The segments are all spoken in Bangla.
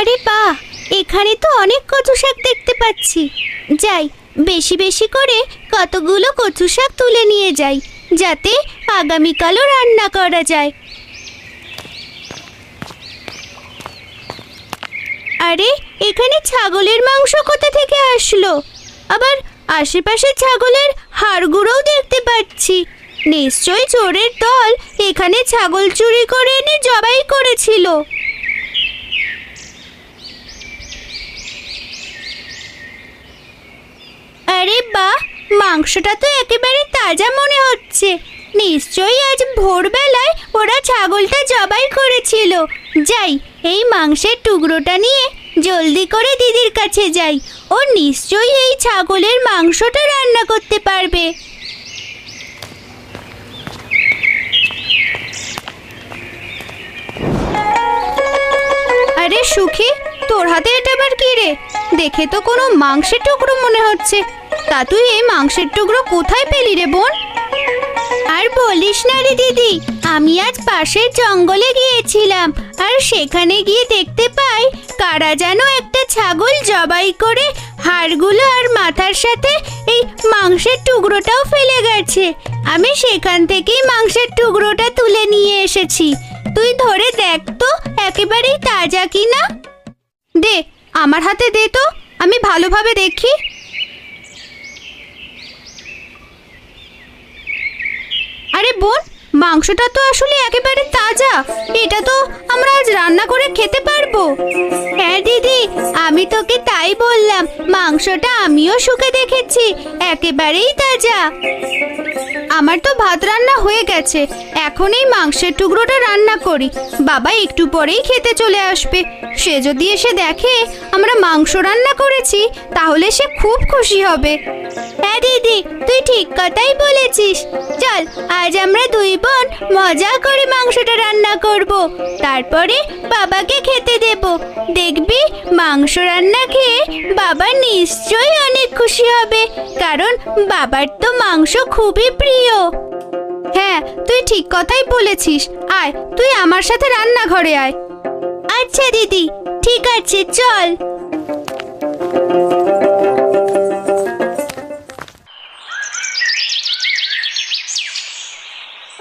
আরে বা, এখানে তো অনেক কচু শাক দেখতে পাচ্ছি। যাই, বেশি বেশি করে কতগুলো কচু শাক তুলে নিয়ে যাই, যাতে আগামীকালও রান্না করা যায়। আরে, এখানে ছাগলের মাংস কোথা থেকে আসলো? আবার আশেপাশে ছাগলের হাড়গুলোও দেখতে পাচ্ছি। নিশ্চয়ই চোরের দল এখানে ছাগল চুরি করে এনে জবাই করেছিল আরে বাহ মাংসটা তো একেবারে তাজা মনে হচ্ছে। নিশ্চয়ই আজ ভোরবেলায় ওরা ছাগলটা জবাই করেছিল। যাই, এই মাংসের টুকরোটা নিয়ে জলদি করে দিদির কাছে যাই। ও নিশ্চয়ই এই ছাগলের মাংসটা রান্না করতে পারবে। আরে সুখী, তোর হাতে এটা আবার কি রে? দেখে তো কোনো মাংসের টুকরো মনে হচ্ছে। তা তুই এই মাংসের টুকরো কোথায় পেলি রে বোন? আর বলিস না রে দিদি, আমি আজ পাশের জঙ্গলে গিয়েছিলাম, আর সেখানে গিয়ে দেখতে পাই কারা যেন একটা ছাগল জবাই করে হাড়গুলো আর মাথার সাথে এই মাংসের টুকরোটাও ফেলে গেছে। আমি সেখান থেকেই মাংসের টুকরোটা তুলে নিয়ে এসেছি। তুই ধরে দেখ তো, একেবারেই তাজা কিনা। দে, আমার হাতে দে তো, আমি ভালোভাবে দেখি আরে বোন মাংসটা তো আসলে একেবারে তাজা। এটা তো আমরা আজ রান্না করে খেতে পারব। হ্যাঁ দিদি, আমি তোকে তাই বললাম, মাংসটা আমিও শুকে দেখেছি, একেবারেই তাজা। আমার তো ভাত রান্না হয়ে গেছে, এখন এই মাংসের টুকরোটা রান্না করি। বাবা একটু পরেই খেতে চলে আসবে। সে যদি এসে দেখে আমরা মাংস রান্না করেছি, তাহলে সে খুব খুশি হবে। হ্যাঁ দিদি, তুই ঠিক কথাই বলেছিস। চল, আজ আমরা দুই বোন মজা করে মাংসটা রান্না করব। তারপরে বাবাকে খেতে দেব। দেখবি, মাংস রান্না খেয়ে বাবা নিশ্চয়ই অনেক খুশি হবে, কারণ বাবার তো মাংস খুবই প্রিয়। হ্যাঁ তুই ঠিক কথাই বলেছিস। আয়, তুই আমার সাথে রান্নাঘরে আয়। আচ্ছা দিদি। ঠিক আছে, চল।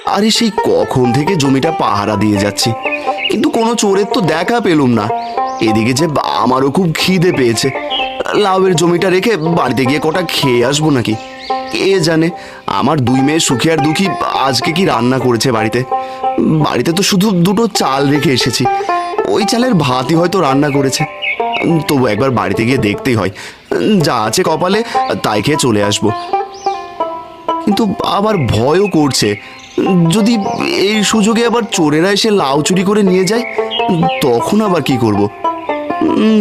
আরে সেই কখন থেকে জমিটা পাহারা দিয়ে যাচ্ছি? কিন্তু কোনো চোরের তো দেখা পেলুম না। এদিকে যে আমারও খুব খিদে পেয়েছে। লাউয়ের জমিটা রেখে বাড়িতে গিয়ে কটা খেয়ে আসব নাকি? কে জানে? আমার দুই মেয়ে সুখী আর দুঃখী আজকে কি রান্না করেছে বাড়িতে? বাড়িতে তো শুধু দুটো চাল রেখে এসেছি। ওই চালের ভাতই হয়তো রান্না করেছে। তবু একবার বাড়িতে গিয়ে দেখতেই হয়। যা আছে কপালে, তাই খেয়ে চলে আসব। কিন্তু আবার ভয়ও করছে। যদি এই সুযোগে আবার চোরেরা এসে লাউ চুরি করে নিয়ে যায়, তখন আবার কি করব?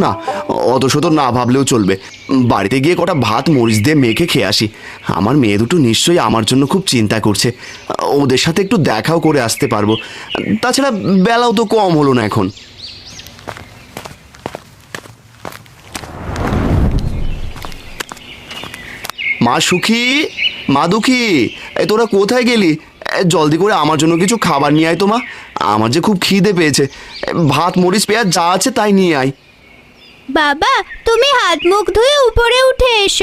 না অত শত না ভাবলেও চলবে। বাড়িতে গিয়ে কটা ভাত মরিচ দিয়ে মেখে খেয়ে আসি। আমার মেয়ে দুটো নিশ্চয়ই আমার জন্য খুব চিন্তা করছে। ওদের সাথে একটু দেখাও করে আসতে পারব। তাছাড়া বেলাও তো কম হলো না এখন। মা সুখী? মা দুঃখী? এ, তোরা কোথায় গেলি? জলদি করে আমার জন্য কিছু খাবার নিয়ে আয় তো মা। আমার যে খুব খিদে পেয়েছে। ভাত, মরিচ, পেঁয়াজ যা আছে তাই নিয়ে আয়। বাবা, তুমি হাত মুখ ধুয়ে উপরে উঠে এসো।